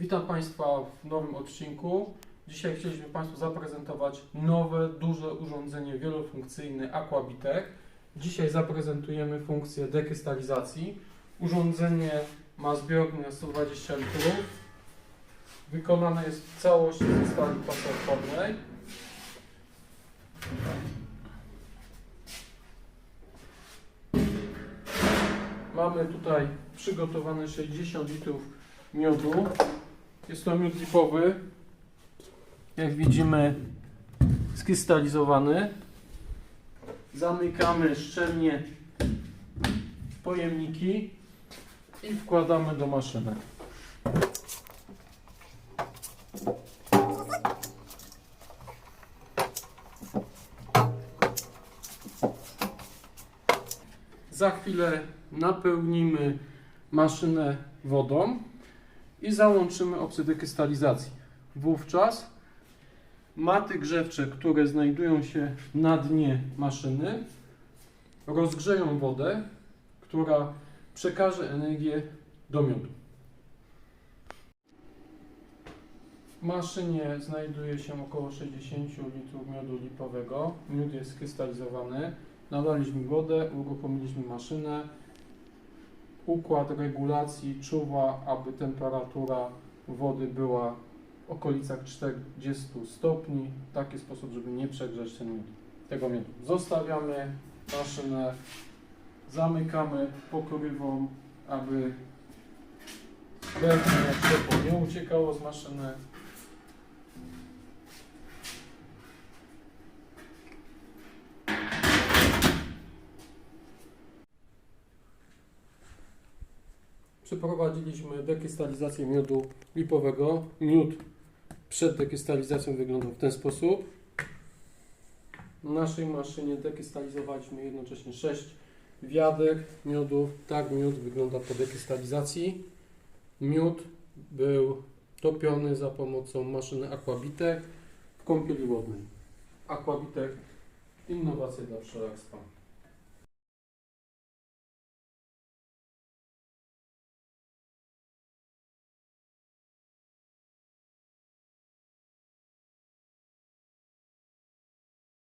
Witam Państwa w nowym odcinku. Dzisiaj chcieliśmy Państwu zaprezentować nowe, duże urządzenie wielofunkcyjne Aquabitech. Dzisiaj zaprezentujemy funkcję dekrystalizacji. Urządzenie ma zbiornię 120 litrów. Wykonane jest w całości ze stali pasochłodnej. Mamy tutaj przygotowane 60 litrów miodu. Jest to miód lipowy. Jak widzimy, skrystalizowany. Zamykamy szczelnie pojemniki i wkładamy do maszyny. Za chwilę napełnimy maszynę wodą i załączymy opcję krystalizacji. Wówczas maty grzewcze, które znajdują się na dnie maszyny, rozgrzeją wodę, która przekaże energię do miodu. W maszynie znajduje się około 60 litrów miodu lipowego. Miód jest skrystalizowany. Nalaliśmy wodę, uruchomiliśmy maszynę. Układ regulacji czuwa, aby temperatura wody była w okolicach 40 stopni, w taki sposób, żeby nie przegrzać ten miód, tego miodu. Zostawiamy maszynę, zamykamy pokrywą, aby wewnętrzne ciepło nie uciekało z maszyny. Przeprowadziliśmy dekrystalizację miodu lipowego. Miód przed dekrystalizacją wyglądał w ten sposób. Na naszej maszynie dekrystalizowaliśmy jednocześnie 6 wiadek miodów. Tak miód wygląda po dekrystalizacji. Miód był topiony za pomocą maszyny Aquabitech w kąpieli wodnej. Aquabitech innowacje dla pszczelarstwa.